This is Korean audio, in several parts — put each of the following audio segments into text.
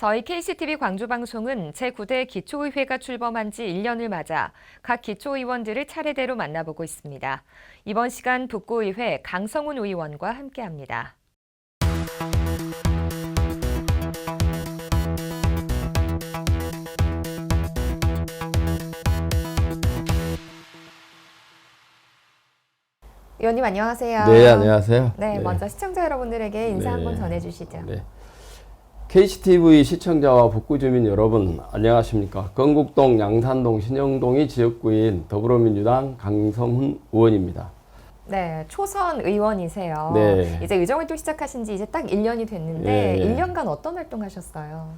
저희 KCTV 광주방송은 제9대 기초의회가 출범한 지 1년을 맞아 각 기초의원들을 차례대로 만나보고 있습니다. 이번 시간 북구의회 강성훈 의원과 함께합니다. 의원님 안녕하세요. 네, 안녕하세요. 네, 먼저 시청자 여러분들에게 인사 네. 한번 전해주시죠. 네. KCTV 시청자와 북구 주민 여러분, 안녕하십니까. 건국동, 양산동, 신영동이 지역구인 더불어민주당 강성훈 의원입니다. 네, 초선 의원이세요. 네. 이제 의정활동 시작하신 지 이제 딱 1년이 됐는데 예, 예. 1년간 어떤 활동 하셨어요?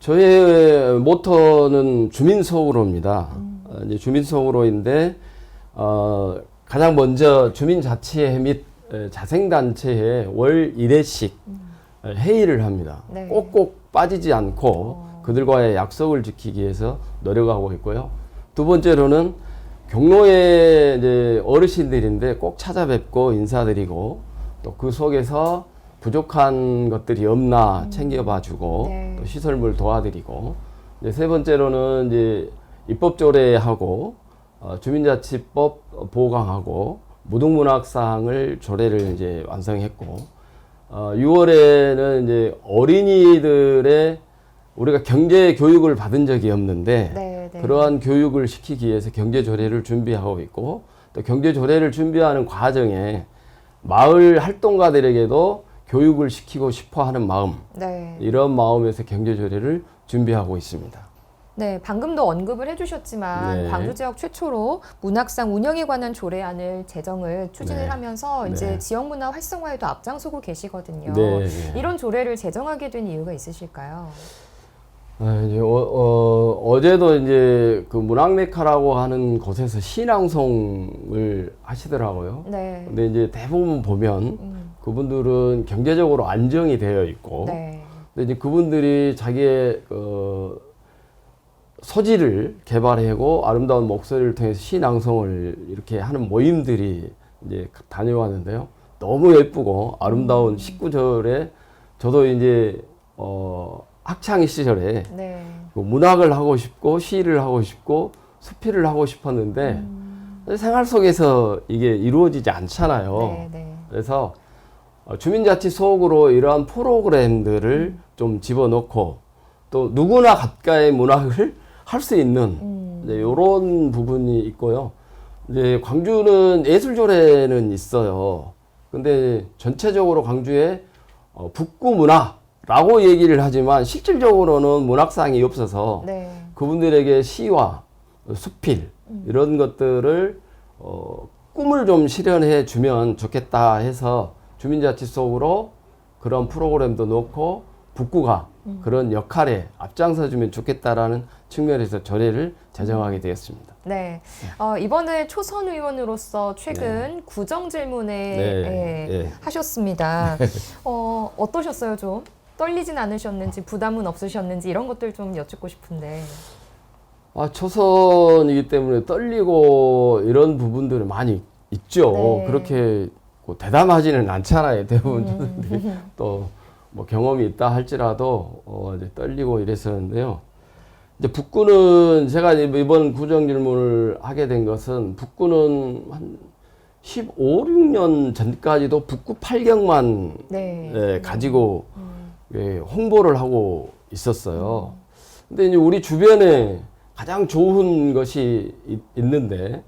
저의 모토는 주민소으로입니다. 음. 어, 이제 주민소으로인데, 어, 가장 먼저 주민자치회 및 에, 자생단체에 월 1회씩 에, 회의를 합니다. 네. 꼭꼭 빠지지 않고 어. 그들과의 약속을 지키기 위해서 노력하고 있고요. 두 번째로는 경로에 이제 어르신들인데 꼭 찾아뵙고 인사드리고 또 그 속에서 부족한 것들이 없나 챙겨봐주고 음. 네. 또 시설물 도와드리고 이제 세 번째로는 이제 입법 조례하고 어, 주민자치법 보강하고 무등문학상을 조례를 이제 완성했고 어, 6월에는 이제 어린이들의 우리가 경제 교육을 받은 적이 없는데 네, 네. 그러한 교육을 시키기 위해서 경제 조례를 준비하고 있고 또 경제 조례를 준비하는 과정에 마을 활동가들에게도 교육을 시키고 싶어 하는 마음 네. 이런 마음에서 경제 조례를 준비하고 있습니다. 네, 방금도 언급을 해주셨지만 네. 광주 지역 최초로 문학상 운영에 관한 조례안을 제정을 추진을 네. 하면서 이제 네. 지역 문화 활성화에도 앞장서고 계시거든요. 네, 네. 이런 조례를 제정하게 된 이유가 있으실까요? 아, 이제 어, 어, 제도 이제 그 문학메카라고 하는 곳에서 신앙송을 하시더라고요. 네. 근데 이제 대부분 보면 음, 그분들은 경제적으로 안정이 되어 있고 네. 근데 이제 그분들이 자기의 그 소질을 개발하고 아름다운 목소리를 통해서 시낭송을 이렇게 하는 모임들이 이제 다녀왔는데요. 너무 예쁘고 아름다운 19절에 저도 이제 어 학창 시절에 네. 그 문학을 하고 싶고 시를 하고 싶고 수필을 하고 싶었는데 음, 생활 속에서 이게 이루어지지 않잖아요. 네, 네. 그래서 어, 주민자치 속으로 이러한 프로그램들을 좀 집어넣고 또 누구나 가까이 문학을 할 수 있는 음, 이제 이런 부분이 있고요. 이제 광주는 예술조례는 있어요. 근데 전체적으로 광주에 어, 북구 문화라고 얘기를 하지만 실질적으로는 문학상이 없어서 네. 그분들에게 시와 수필 이런 것들을 어, 꿈을 좀 실현해 주면 좋겠다 해서 주민자치 속으로 그런 프로그램도 넣고 북구가 그런 역할에 앞장서 주면 좋겠다라는 측면에서 조례를 제정하게 되었습니다. 네. 어, 이번에 초선 의원으로서 최근 구정 질문에 네. 예, 예. 하셨습니다. 어, 어떠셨어요, 좀? 떨리진 않으셨는지, 부담은 없으셨는지, 이런 것들 좀 여쭙고 싶은데. 아, 초선이기 때문에 떨리고 이런 부분들이 많이 있죠. 네. 그렇게 뭐 대담하지는 않잖아요. 대부분 음. 또 뭐 경험이 있다 할지라도 어, 이제 떨리고 이랬었는데요. 이제 북구는 제가 이번 구정 질문을 하게 된 것은 북구는 한 15, 6년 전까지도 북구 8경만 네. 예, 가지고 음, 예, 홍보를 하고 있었어요. 근데 이제 우리 주변에 가장 좋은 것이 있, 있는데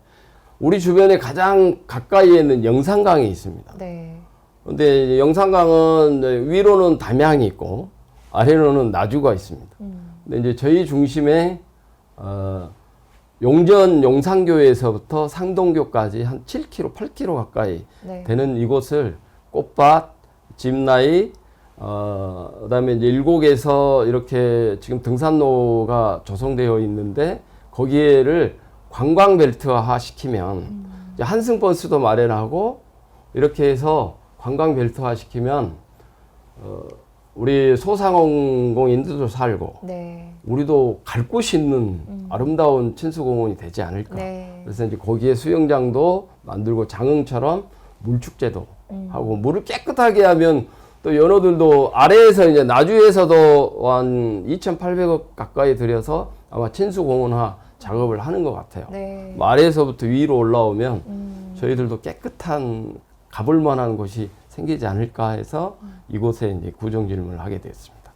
우리 주변에 가장 가까이에 있는 영산강이 있습니다. 네. 근데 영산강은 위로는 담양이 있고 아래로는 나주가 있습니다. 음, 근데 이제 저희 중심에 어, 용전 용산교에서부터 상동교까지 한 7km, 8km 가까이 네. 되는 이곳을 꽃밭, 집나이, 어, 그다음에 이제 일곡에서 이렇게 지금 등산로가 조성되어 있는데 거기에를 관광 벨트화 시키면 이제 한승 버스도 마련하고 이렇게 해서 관광 벨트화 시키면 어, 우리 소상공인들도 살고 네. 우리도 갈 곳이 있는 아름다운 친수공원이 되지 않을까. 네. 그래서 이제 거기에 수영장도 만들고 장흥처럼 물축제도 음. 하고 물을 깨끗하게 하면 또 연어들도 아래에서 이제 나주에서도 한 2,800억 가까이 들여서 아마 친수 공원화 작업을 하는 것 같아요. 네. 뭐 아래에서부터 위로 올라오면 음. 저희들도 깨끗한 가볼 만한 곳이 생기지 않을까 해서 이곳에 이제 구정 질문을 하게 됐습니다.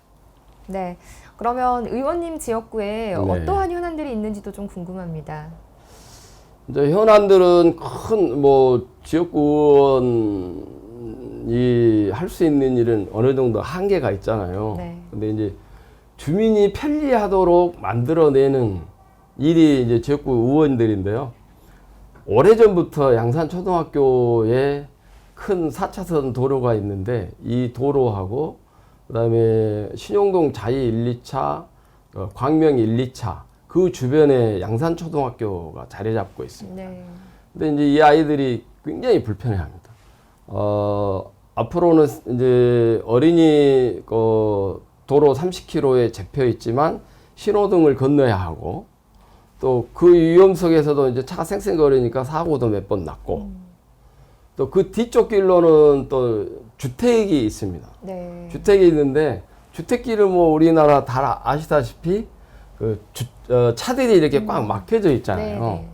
네. 그러면 의원님 지역구에 어떠한 현안들이 있는지도 좀 궁금합니다. 이제 현안들은 큰 뭐 지역구원이 할 수 있는 일은 어느 정도 한계가 있잖아요. 네. 근데 이제 주민이 편리하도록 만들어내는 일이 이제 지역구 의원들인데요. 오래전부터 양산 초등학교에 큰 4차선 도로가 있는데 이 도로하고 그다음에 신용동 자이 1, 2차, 어, 광명 1, 2차 그 주변에 양산 초등학교가 자리 잡고 있습니다. 네. 근데 이제 이 아이들이 굉장히 불편해합니다. 어, 앞으로는 이제 어린이 그 도로 30km에 잡혀 있지만 신호등을 건너야 하고 또 그 위험 속에서도 이제 차가 쌩쌩거리니까 사고도 몇 번 났고 또 그 뒤쪽 길로는 또 주택이 있습니다. 네. 주택이 있는데 주택길은 뭐 우리나라 다 아시다시피 그 주, 어, 차들이 이렇게 꽉 막혀져 있잖아요. 네, 네.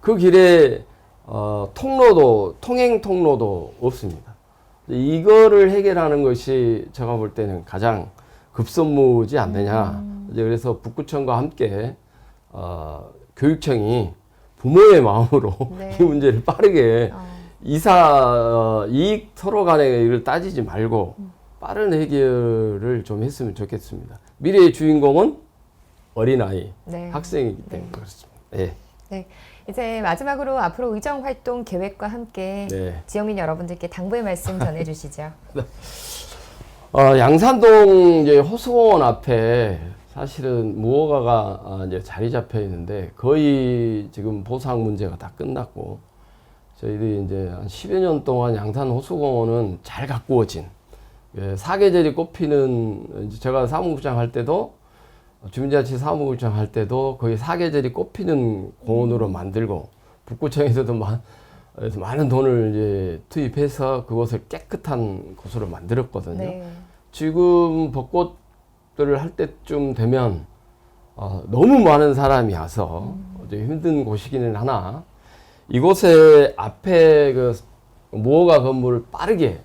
그 길에 어, 통로도 통행 통로도 없습니다. 이거를 해결하는 것이 제가 볼 때는 가장 급선무지 않느냐. 음. 이제 그래서 북구청과 함께 어, 교육청이 부모의 마음으로 네. 이 문제를 빠르게 어, 이사 어, 이익 서로 간의 일을 따지지 말고 음. 빠른 해결을 좀 했으면 좋겠습니다. 미래의 주인공은 어린아이, 네. 학생이기 때문에 그렇습니다. 예. 네. 이제 마지막으로 앞으로 의정 활동 계획과 함께 네. 지역민 여러분들께 당부의 말씀 전해 주시죠. 어, 양산동 이제 호수공원 앞에 사실은 무허가가 아, 이제 자리 잡혀 있는데 거의 지금 보상 문제가 다 끝났고 저희들이 이제 한 10여 년 동안 양산 호수공원은 잘 가꾸어진 예, 사계절이 꼽히는 이제 제가 사무국장 할 때도 주민자치 사무국장 할 때도 거의 사계절이 꼽히는 공원으로 만들고 북구청에서도 마, 많은 돈을 이제 투입해서 그것을 깨끗한 곳으로 만들었거든요. 네. 지금 벚꽃들을 할 때쯤 되면 어, 너무 많은 사람이 와서 이제 힘든 곳이기는 하나 이곳에 앞에 그 무허가 건물을 빠르게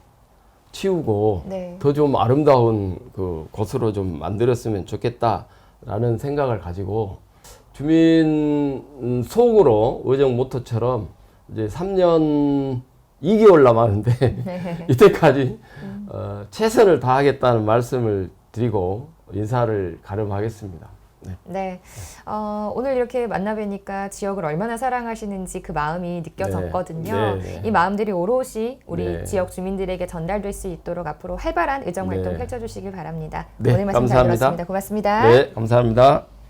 치우고 네. 더좀 아름다운 그 곳으로 좀 만들었으면 좋겠다라는 생각을 가지고 주민 음, 속으로 의정 모토처럼 이제 3년 2개월 남았는데 네. 이때까지 어, 최선을 다하겠다는 말씀을 드리고 인사를 가름하겠습니다. 네. 네. 어, 오늘 이렇게 만나 뵈니까 지역을 얼마나 사랑하시는지 그 마음이 느껴졌거든요. 네, 네. 이 마음들이 오롯이 우리 네. 지역 주민들에게 전달될 수 있도록 앞으로 활발한 의정 활동 네. 펼쳐주시길 바랍니다. 네, 오늘 말씀 잘 감사합니다. 들었습니다. 고맙습니다. 네, 감사합니다.